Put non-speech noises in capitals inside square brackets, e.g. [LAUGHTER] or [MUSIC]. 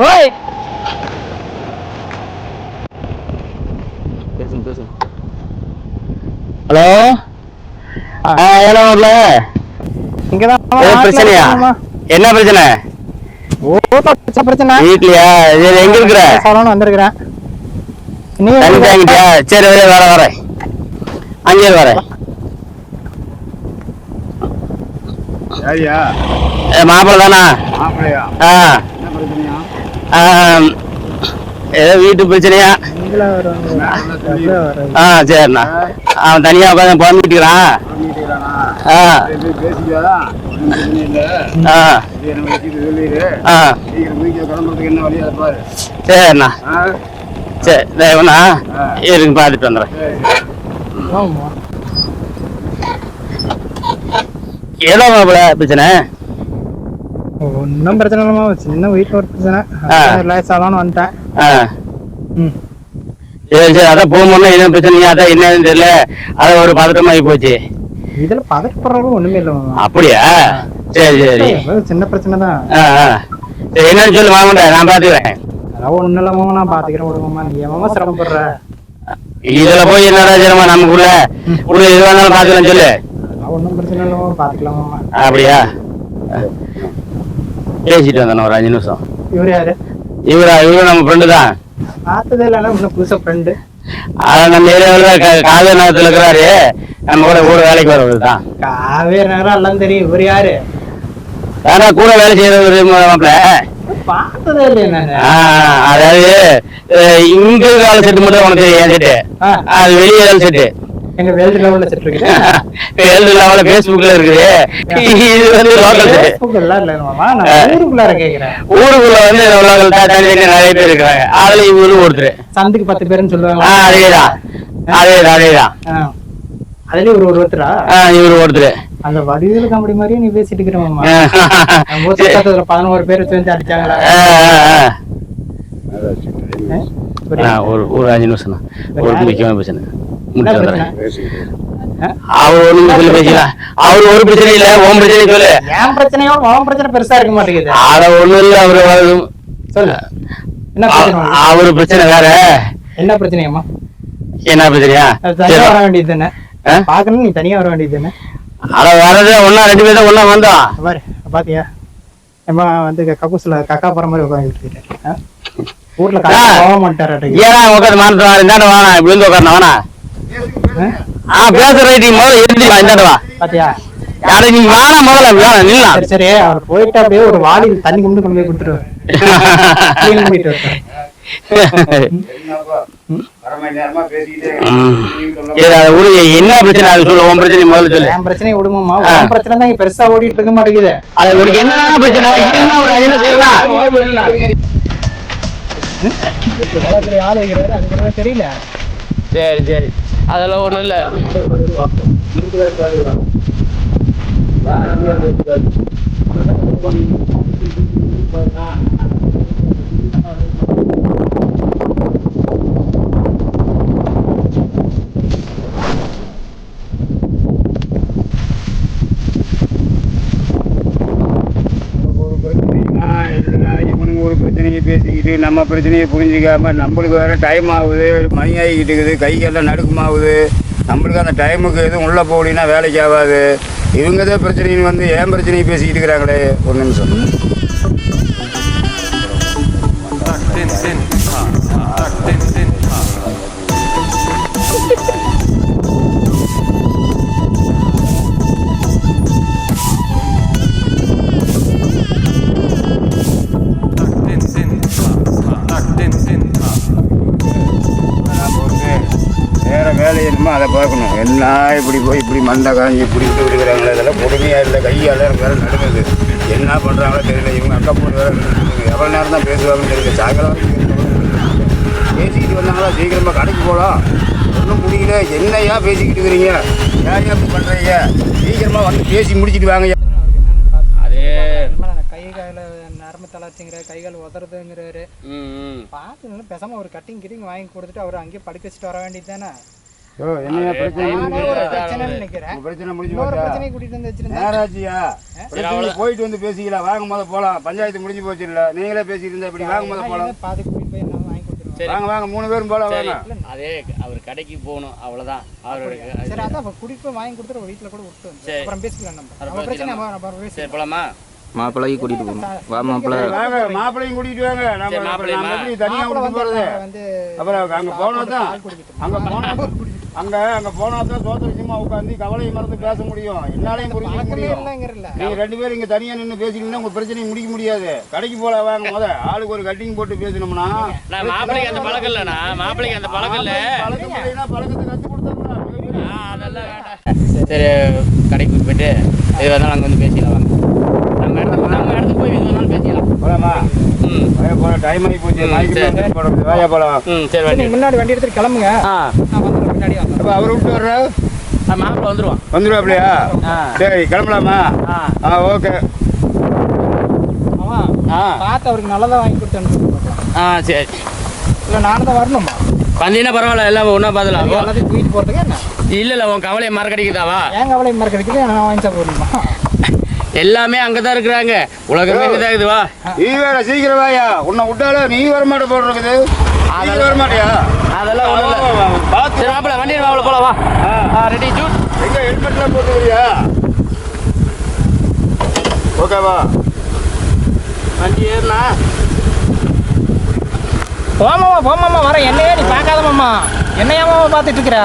ஓய். பேசுங்க பேசுங்க. ஹலோ? பிரச்சனையா? என்ன பிரச்சனை? ஓ பிரச்சனை பிரச்சனை. வீட்லயா? இது எங்க இருக்கிற? சொல்லணும் வந்திருக்கிறேன். நீ தண்ணி தாங்கிட்டியா? சரி வர வர. வரேன் அங்கே வரேன் யாரியா? மாப்பிள்ள தானா மாப்பிள்ளையா? ஆ, ஏதோ வீட்டு பிரச்சனையா. ஆ சரிண்ணா. அவன் தனியா உட்காந்து புலம்பிட்டுக்கிறான் ஆ. ஆ. ஆ. சரிண்ணா. ஆ சரி தேவண்ணா. இருங்க பார்த்துட்டு வந்துடுறேன். ஏதோ பிரச்சனை? ஒண்ணும் பிரச்சனை இல்லம்மா. சின்ன வீட்டுல ஒரு பிரச்சனை. ரிலாக்ஸ் ஆகலாம்னு வந்துட்டேன். சரி சரி அதான் போகும்போது என்ன பிரச்சனையா அதான் என்னன்னு தெரியல. அது ஒரு பதட்டமாகி போச்சு. இதுல பதப்படுறதும் ஒண்ணுமே இல்ல அப்படியா? சரி சரி. சின்ன பிரச்சனை தான். சரி என்னன்னு சொல்லு மாமன்டா நான் பார்த்துக்கிறேன். அதான் ஒண்ணும் இல்ல மாமா நான் பாத்துக்கிறேன் விடுங்கம்மா நீ ஏமாமா சிரமப்படுற? இதுல போய் என்னடா சிரமம் நமக்குள்ள? உள்ள எது வேணாலும் பார்த்துக்கலாம் சொல்லு. ஒண்ணும் பிரச்சனை இல்ல மாமா பாத்துக்கலாம் அப்படியா? பேசிட்டு வந்தேன் ஒரு அஞ்சு நிமிஷம். இவரு யாரு? இவரா இவரும் நம்ம ஃப்ரெண்டு தான். பார்த்ததே இல்லைன்னா இன்னும் புதுசா ஃப்ரெண்டு அதான் நம்ம ஏரியாவில் காதல் நகரத்தில் இருக்கிறாரு. நம்ம கூட கூட வேலைக்கு வரவர் தான். காவேரி நேரம் எல்லாம் தெரியும். இவர் யாரு? ஆனா கூட வேலை செய்யறவர் மாப்பிள்ள? பார்த்ததே இல்லையே அதாவது இங்க வேலை செட்டு மட்டும் உனக்கு என் செட்டு. அது வெளியே வேலை செட்டு. எங்க வேல்டு லெவல்ல செட் இருக்குது எழுது லெவலில் ஃபேஸ்புக்கில் இருக்குது. இது வந்து லோக்கல் எல்லாம் இல்ல மாமா. நான் ஊருக்குள்ளார கேக்குறேன். ஊருக்குள்ள வந்து லோக்கல் தனி நிறைய பேர் இருக்கிறாங்க. அதுல இவரு ஒருத்தர். சந்துக்கு பத்து பேருன்னு ஆ சொல்லுவாங்க அதேதான் அதேதான் அதேதான். ஆ. அதுலயும் ஒரு ஒருத்தரா? ஆ இவரு ஒருத்தர். அந்த வடிவேலு காமெடி மாதிரியே நீ பேசிட்டு இருக்கிற பதினோரு பேர் சேர்ந்து அடிச்சாங்களா? ஒரு ஒரு அஞ்சு நிமிஷம். ஒரு முக்கியமான பிரச்சனை. அவர் ஒண்ணும் சொல்லி பேசிக்கலாம். அவர் ஒரு பிரச்சனை இல்ல உன் பிரச்சனை சொல்லு. என் பிரச்சனையோட உன் பிரச்சனை பெருசா இருக்க மாட்டேங்குது. அத ஒண்ணும் இல்ல அவரு. சொல்லு? அவரு பிரச்சனை வேற. என்ன பிரச்சனையாம்மா? என்ன பிரச்சனையா? தனியா வர வேண்டியது தானே? பாக்கணும் நீ தனியா வர வேண்டியது தானே? அத வரது ஒன்னா ரெண்டு பேரும் ஒன்னா வந்தோம் பாரு பாத்தியா? ஏம்மா வந்து கக்கூசுல கக்கா போற மாதிரி உட்காந்துட்டு ஊர்ல. கக்கா போக மாட்டாரு ஏன்னா உட்காந்து மானத்தை வா இந்தாண்ட வாணா இப்படி வந்து உட்காந்து வாணா ஆ? பேச ரைட்டி முதல்ல எழுதி வா இந்தாண்ட வா. பாத்தியா? யாரு நீ வாணா முதல்ல வேணாம் நில்லாம் சரி சரி அவர் போயிட்டு அப்படியே ஒரு வாளியில் தண்ணி கொண்டு கொண்டு போய் [LAUGHS] விடு என்ன பிரச்சனை அது சொல்லு உன் பிரச்சனை முதல்ல சொல்லு. என் பிரச்சனையை விடுமாமா. உன் பிரச்சனை தான் இங்க பெருசா ஓடிட்டு இருக்க மாட்டேங்குது. அது உனக்கு என்ன பிரச்சனை? என்ன ஒரு தெரியல சரி சரி. அதெல்லாம் ஒண்ணும் இல்ல. ஒரு இவனுங்க ஒரு பிரச்சனையை பேசிக்கிட்டு நம்ம பிரச்சனையை புரிஞ்சிக்காமல் நம்மளுக்கு வேற டைம் ஆகுது மணி ஆகிக்கிட்டு இருக்குது கைகெல்லாம் நடுக்கமாகுது. நம்மளுக்கு அந்த டைமுக்கு எதுவும் உள்ளே போகலின்னா வேலைக்கு ஆகாது. இவங்க தான் பிரச்சனைன்னு வந்து ஏன் பிரச்சனையை பேசிக்கிட்டு இருக்கிறாங்களே? ஒரு நிமிஷம். என்னமோ அதை பார்க்கணும். என்ன இப்படி போய் இப்படி மண்டை காஞ்சி இப்படி விட்டு விடுக்கிறாங்களே இதெல்லாம் கொடுமையாக இல்லை. கையால் வேற நடுங்குது. என்ன பண்ணுறாங்களோ தெரியல. இவங்க அக்கா பொண்ணு வேற எவ்வளோ நேரம் தான் பேசுவாங்கன்னு தெரியல. சாயங்காலம். பேசிக்கிட்டு வந்தாங்களா? சீக்கிரமாக கடைக்கு போகலாம் ஒன்றும் முடியல. என்னையா பேசிக்கிட்டு இருக்கிறீங்க? ஏன் இப்படி பண்ணுறீங்க சீக்கிரமாக வந்து பேசி முடிச்சிட்டு வாங்க. அதே. கை கால நரம்பு தளர்ச்சிங்கிற கை கால் உதறதுங்கிறாரு பார்த்து நல்லா பேசாம ஒரு கட்டிங் கிட்டிங் வாங்கி கொடுத்துட்டு அவர் அங்கேயே படுக்க வச்சுட்டு வர வேண்டியது தானே? என்னையா பிரச்சனை? நானே நினைக்கிறேன். பிரச்சனை முடிஞ்சு கூட்டிட்டு வந்து வச்சிருந்தேன் பிரச்சனை போயிட்டு வந்து பேசிக்கலாம் வாங்க முத போலாம். பஞ்சாயத்து முடிஞ்சு போச்சு இல்ல நீங்களே பேசிட்டு இருந்தா இப்படி வாங்க முத போலாம். பாதி கூட்டிட்டு போய் என்ன வாங்கி கொடுத்துருவோம் வாங்க வாங்க மூணு பேரும் போலாம் வாங்க. அதே அவர் கடைக்கு போகணும். அவ்வளவுதான். அவருக்கு சரி அதான் அப்ப கூட்டிட்டு போய் வாங்கி கொடுத்துட்டு வீட்டுல கூட விட்டு. அப்புறம் பேசிக்கலாம் நம்ம. பிரச்சனை. சரி போலாமா? மாப்பிள்ளைக்கு கூட்டிட்டு போகணும். வா மாப்பிள்ளை. வாங்க மாப்பிள்ளையும் கூட்டிட்டு வாங்க. நம்ம மாப்பிள்ளையுமா? எப்படி தனியா மாப்பிள்ளை விட்டு வந்து போறது? அப்புறம் அங்க போனா தான் அங்க போனா அங்க அங்க போனா தான் சோதரி சும்மா உட்காந்து கவலையை மறந்து பேச முடியும். என்னாலையும் புரிஞ்சுக்க முடியும். நீங்க ரெண்டு பேரும் இங்க தனியா நின்னு பேசிட்டீங்கன்னா உங்க பிரச்சனையை முடிக்க முடியாது. கடைக்கு போல வாங்க முத. ஆளுக்கு ஒரு கட்டிங் போட்டு பேசணும்னா நான் மாப்பிள்ளைக்கு அந்த பழக்கம் இல்லைண்ணா. மாப்பிள்ளைக்கு அந்த பழக்கம் இல்லை. பழக்கம் இல்லைன்னா பழக்கத்தை கத்து கொடுத்தா சரி கடைக்கு கூட்டிட்டு போயிட்டு எது வந்தாலும் அங்கே வந்து பேசிக்கலாம். வாங்க நம்ம இடத்துக்கு நம்ம இடத்துக்கு போய் வேணாலும் பேசிக்கலாம். போலாமா? ம். டைம் ஆகி போச்சு ம், நாய்க்கு சரி. மேல போடுறது. வாயா போலாம். ம் சரி வண்டி முன்னாடி வண்டி எடுத்துட்டு கிளம்புங்க. ஆ. நான் வந்துடுறேன் பின்னாடி வந்துடுறேன். அப்ப அவர் விட்டு வர்ற? மாப்பிள்ளை வந்துருவான். வந்துருவாப்லையா? ஆ. சரி கிளம்பலாமா? ஆ. ஆ ஓகே. அவன் ஆ. பார்த்து அவருக்கு நல்லதா வாங்கி கொடுத்து அனுப்பிச்சு ஆ சரி. இல்லை நானும் தான் வரணுமா? வந்தீங்கன்னா பரவாயில்ல எல்லாம் ஒன்றா பார்த்துலாம் எல்லாத்தையும் தூக்கிட்டு போறதுக்கு என்ன? இல்லை இல்லை உன் கவலையை மறக்கடிக்குதாவா ஏன் கவலை மறக்கிறதுக்கு நான் வாங்கி சாப்பிடணுமா எல்லாமே அங்கே தான் இருக்கிறாங்க. உலகமே இங்கே தான் இருக்குதுவா நீ வேற சீக்கிரம் வாயா. உன்னை விட்டாலும் நீ வர மாட்ட போல் இருக்குது. நீ வர மாட்டியா? அதெல்லாம் ஒன்றும் இல்லை. பார்த்து சரி மாப்பிள்ள வண்டி மாப்பிள்ள போலாம் வா. ஆ. ரெடி ஜூட் எங்க ஹெல்மெட்லாம் போட்டுக்கிறியா ஓகேவா வண்டி ஏறுனா போமாமா போமாமா வரேன். என்னையே நீ பார்க்காத மாமா. என்னையாமா பார்த்துட்டு இருக்கிற?